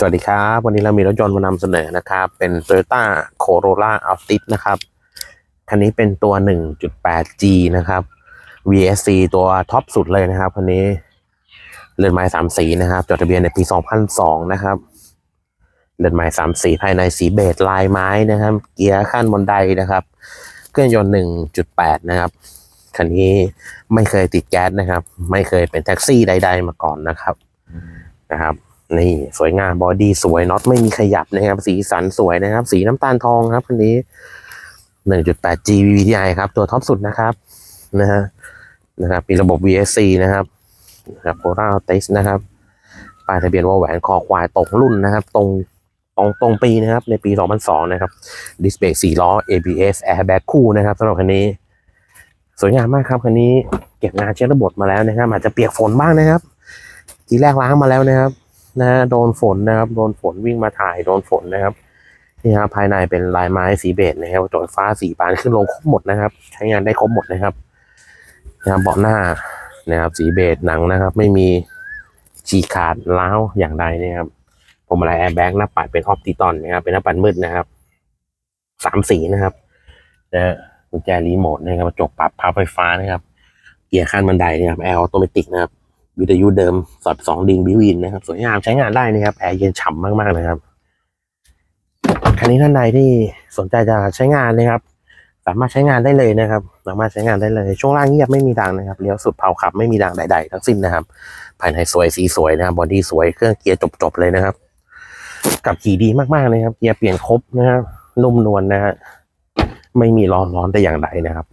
สวัสดีครับ วันนี้เรามีรถยนต์มานำเสนอนะครับ เป็น Toyota Corolla Altis นะครับ คันนี้เป็นตัว 1.8G นะครับ VSC ตัวท็อปสุดเลยนะครับ คันนี้เรือนไม้สามสีนะครับ จดทะเบียนในปี 2002 นะครับ เรือนไม้สามสีภายในสีเบจลายไม้นะครับ เกียร์ขั้นบนไดนะครับ เครื่องยนต์ 1.8 นะครับ คันนี้ไม่เคยติดแก๊สนะครับ ไม่เคยเป็นแท็กซี่ใด ๆ มาก่อนนะครับ นะครับ นี่สวยงามบอดี้สวยน็อตไม่มีขยับนะครับ สีสันสวยนะครับ สีน้ำตาลทองครับคันนี้ 1.8G VVTi ครับ ตัวท็อปสุดนะครับนะฮะนะครับมีระบบ VSC นะครับนะครับโ o ราเตสนะครับป้ายทะเบียนวอแหวนคอควายตรงรุ่นนะครับ ตรงตรงตรงปีนะครับ ในปี 2002 นะครับดิสเบรก4ล้อ ABS airbag คู่นะครับสำหรับคันนี้ สวยงามมากครับคันนี้เก็บงานเช็คระบบมาแล้วนะครับอาจจะเปียกฝนบ้างนะครับ ทีแรกล้างมาแล้วนะครับ นะฮะโดนฝนนะครับโดนฝนวิ่งมาถ่ายโดนฝนนะครับนี่ครับภายในเป็นลายไม้สีเบจนะครับจอยฟ้าสีปานขึ้นลงครบหมดนะครับ ใช้งานได้ครบหมดนะครับนะครับเบาะหน้านะครับสีเบจหนังนะครับ ไม่มีฉีกขาดล้าวอย่างใดนะครับผมอะไรแอร์แบ็กหน้าปัดเป็นออปติตอนนะครับ เป็นหน้าปัดมืดนะครับสามสีนะครับนะฮะกุญแจรีโมทนะครับกระจกปรับพับไฟฟ้านะครับ เกียร์ขั้นบันไดนะครับแอร์ออโตเมติกนะครับ วิทยุเดิมสอดสองดิงบิวินนะครับ สวยงามใช้งานได้นะครับแอร์เย็นฉ่ำมากๆนะครับคันนี้ท่านใดที่สนใจจะใช้งานนะครับ สามารถใช้งานได้เลยนะครับ สามารถใช้งานได้เลย ช่วงล่างเงียบไม่มีดังนะครับเลี้ยวสุดเผาขับไม่มีดังใดๆทั้งสิ้นนะครับ ภายในสวยสีสวยนะครับบอดี้สวยเครื่องเกียร์จบๆเลยนะครับ กับขี่ดีมากๆเลยครับ เกียร์เปลี่ยนครบนะครับนุ่มนวลนะฮะไม่มีร้อนร้อนแต่อย่างใดนะครับ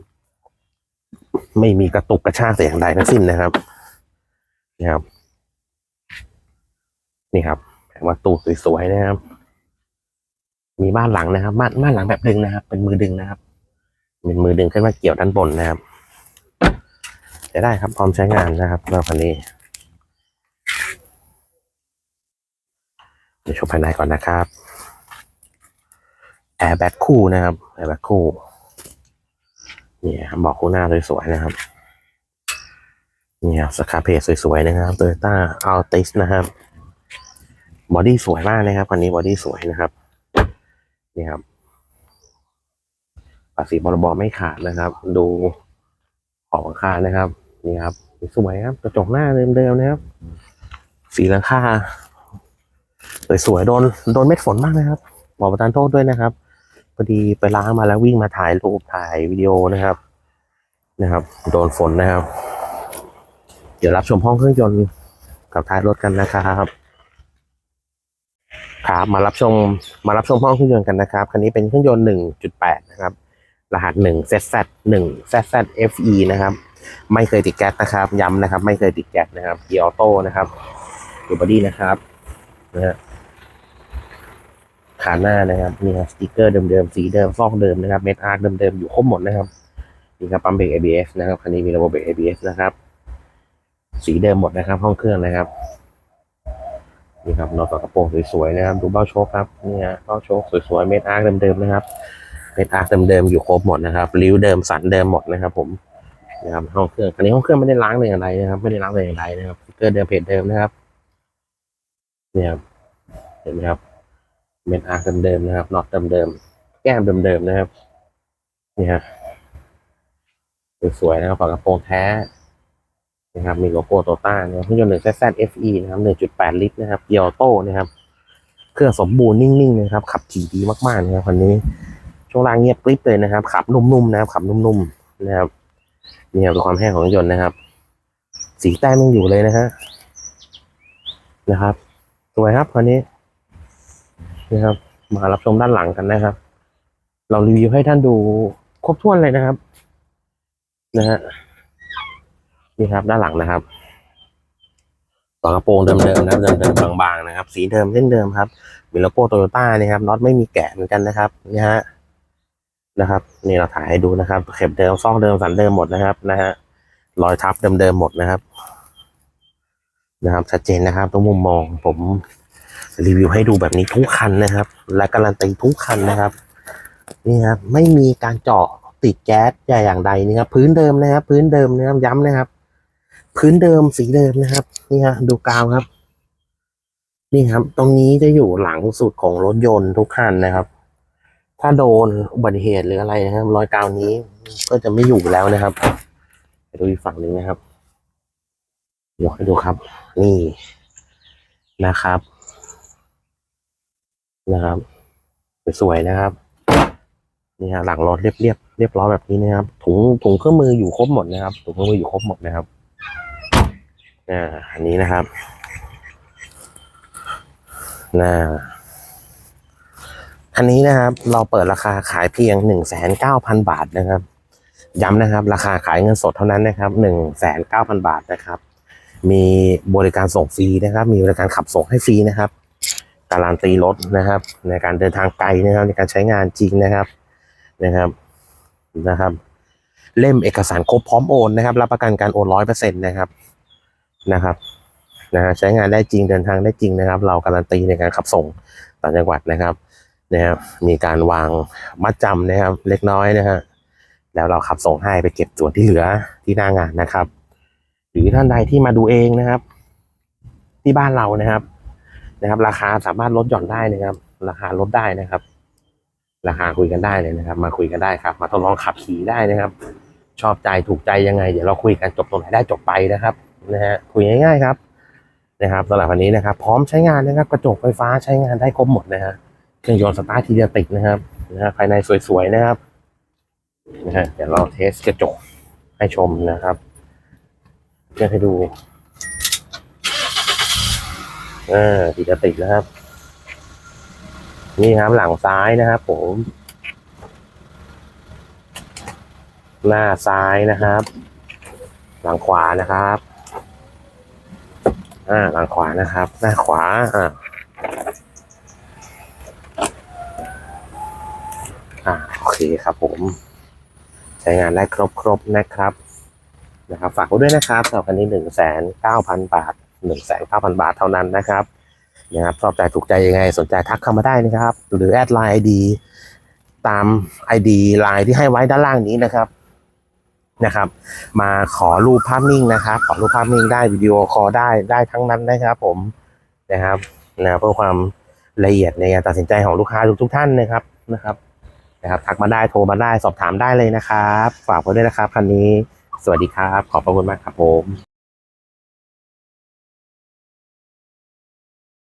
ไม่มีกระตุกกระชากแต่อย่างใดทั้งสิ้นนะครับ นะครับ นี่ครับแผงวัตถุสวยๆนะครับ มีบ้านหลังนะครับ บ้านบ้านหลังแบบดึงนะครับ เป็นมือดึงนะครับ เป็นมือดึงขึ้นมาเกี่ยวด้านบนนะครับจะได้ครับพร้อมใช้งานนะครับสำหรับคันนี้เดี๋ยวชมภายในก่อนนะครับแอร์แบ็คคู่นะครับแอร์แบ็คคู่นี่ครับบอกคู่หน้าสวยๆนะครับ นี่ครับสคาเพจสวยๆนะครับ Toyota Altis นะครับบอดี้สวยมากนะครับคันนี้บอดี้สวยนะครับนี่ครับภาษีบรบไม่ขาดนะครับ ดูของราคานะครับนี่ครับสวยครับกระจกหน้าเดิมๆนะครับ สีหลังคาสวยๆโดนโดนเม็ดฝนมากนะครับบอกประทานโทษด้วยนะครับพอดีไปล้างมาแล้ววิ่งมาถ่ายรูปถ่ายวิดีโอนะครับ นะครับ โดนฝนนะครับ เดี๋ยวรับชมห้องเครื่องยนต์กับท้ายรถกันนะครับครับมารับชมมารับชมห้องเครื่องยนต์กันนะครับคันนี้เป็นเครื่องยนต์ 1.8 นะครับ รหัส1 ZZ 1 ZZ FE นะครับ ไม่เคยติดแก๊สนะครับย้ำนะครับ ไม่เคยติดแก๊สนะครับเกียร์ออโต้นะครับดูบอดี้นะครับนะฮะขาหน้านะครับนี่ครับสติกเกอร์เดิมๆสีเดิมฟอกเดิมนะครับเม็ดอาร์คเดิมๆอยู่ครบหมดนะครับนี่ครับปั๊มเบรก ABS นะครับคันนี้มีระบบเบรก ABS นะครับ สีเดิมหมดนะครับ ห้องเครื่องนะครับนี่ครับนอกจากระโปรงสวยๆนะครับดูเบ้าโชคครับนี่ฮะเบ้าโชคสวยๆเม็ดอาร์เดิมๆนะครับเม็ดอาร์เดิมๆอยู่ครบหมดนะครับริ้วเดิมสันเดิมหมดนะครับ ผมนะครับห้องเครื่องคันนี้ห้องเครื่องไม่ได้ล้างเลยอย่างไรนะครับ ไม่ได้ล้างเลยอย่างไรนะครับเกอร์เดิมเพจเดิมนะครับเนี่ยครับเห็นไหมครับเม็ดอาร์เดิมๆนะครับน็อตเดิมๆแก้มเดิมๆนะครับนี่ฮะสวยๆนะครับฝากระโปรงแท้ นะครับมีโลโก้โตต้านะครับเครื่องยนต์หนึ่ง ZZ FE นะครับ1.8ลิตรนะครับเกียร์ออโต้นะครับ เครื่องสมบูรณ์นิ่งๆนะครับ ขับขี่ดีมากๆนะครับคันนี้ช่วงล่างเงียบกริบเลยนะครับ ขับนุ่มๆนะครับขับนุ่มๆนะครับนี่ครับคือความแห้งของรถยนต์นะครับ สีแต้มยังอยู่เลยนะฮะนะครับสวยครับคันนี้นะครับ มารับชมด้านหลังกันนะครับ เรารีวิวให้ท่านดูครบถ้วนเลยนะครับ นะฮะ นี่ครับ ด้านหลังนะครับต่อกระโปรงเดิมๆนะครับเดิมๆบางๆนะครับ สีเดิมเช่นเดิมครับมีโลโก้โตโยต้านี่ครับน็อตไม่มีแกะเหมือนกันนะครับนี่ฮะนะครับนี่เราถ่ายให้ดูนะครับ เข็บเดิมซอกเดิมสันเดิมหมดนะครับนะฮะรอยทับเดิมๆหมดนะครับ นะครับชัดเจนนะครับทุกมุมมองผมรีวิวให้ดูแบบนี้ทุกคันนะครับ และการันตีทุกคันนะครับ นี่ครับ ไม่มีการเจาะติดแก๊สอย่างใดนี่ครับ พื้นเดิมนะครับ พื้นเดิมนะครับย้ำนะครับ พื้นเดิมสีเดิมนะครับ นี่ฮะดูกาวครับ นี่ครับ ตรงนี้จะอยู่หลังสุดของรถยนต์ทุกคันนะครับ ถ้าโดนอุบัติเหตุหรืออะไรนะครับ รอยกาวนี้ก็จะไม่อยู่แล้วนะครับไปดูอีกฝั่งหนึ่งนะครับยกให้ดูครับ นี่นะครับ นะครับสวยๆนะครับนี่ฮะหลังรถเรียบเรียบเรียบร้อยแบบนี้นะครับถุงถุงเครื่องมืออยู่ครบหมดนะครับถุงเครื่องมืออยู่ครบหมดนะครับ อ่าอันนี้นะครับนะอันนี้นะครับ เราเปิดราคาขายเพียงหนึ่งแสนเก้าพันบาทนะครับ ย้ำนะครับ ราคาขายเงินสดเท่านั้นนะครับหนึ่งแสนเก้าพันบาทนะครับ มีบริการส่งฟรีนะครับ มีบริการขับส่งให้ฟรีนะครับการันตีรถนะครับ ในการเดินทางไกลนะครับ ในการใช้งานจริงนะครับนะครับนะครับ เล่มเอกสารครบพร้อมโอนนะครับ รับประกันการโอนร้อยเปอร์เซ็นต์นะครับ นะครับนะฮะใช้งานได้จริงเดินทางได้จริงนะครับ เราการันตีในการขับส่งต่างจังหวัดนะครับนะครับมีการวางมัดจำนะครับ เล็กน้อยนะฮะแล้วเราขับส่งให้ไปเก็บส่วนที่เหลือที่หน้างานนะครับ หรือท่านใดที่มาดูเองนะครับ ที่บ้านเรานะครับ นะครับ ราคาสามารถลดหย่อนได้นะครับ ราคาลดได้นะครับ ราคาคุยกันได้เลยนะครับ มาคุยกันได้ครับ มาทดลองขับขี่ได้นะครับ ชอบใจถูกใจยังไง เดี๋ยวเราคุยกันจบตรงไหนได้จบไปนะครับ นะฮะคุยง่ายๆครับนะครับสำหรับวันนี้นะครับ พร้อมใช้งานนะครับกระจกไฟฟ้าใช้งานได้ครบหมดนะฮะเครื่องยนต์สตาร์ททีเดียวติดนะครับนะฮะภายในสวยๆนะครับนะฮะเดี๋ยวเราเทสกระจกให้ชมนะครับเพื่อให้ดูอ่าทีเดียติดนะครับ นี่ครับหลังซ้ายนะครับผม หน้าซ้ายนะครับ หลังขวานะครับ อ่าหลังขวานะครับ หน้าขวาอ่าอ่าโอเคครับผม ใช้งานได้ครบครบนะครับนะครับ ฝากไว้ด้วยนะครับสำหรับคันนี้หนึ่งแสนเก้าพันบาทหนึ่งแสนเก้าพันบาทเท่านั้นนะครับนะครับชอบใจถูกใจยังไง สนใจทักเข้ามาได้นะครับ หรือแอดไลน์ไอดีตาม ID ไลน์ที่ให้ไว้ด้านล่างนี้นะครับ นะครับ มาขอรูปภาพนิ่งนะครับ ขอรูปภาพนิ่งได้วิดีโอคอลได้ได้ทั้งนั้นนะครับผมนะครับนะเพื่อความละเอียดในการตัดสินใจของลูกค้าทุกทุกท่านนะครับนะครับนะครับทักมาได้โทรมาได้สอบถามได้เลยนะครับ ฝากไว้ด้วยนะครับคันนี้สวัสดีครับ ขอบพระคุณมากครับผม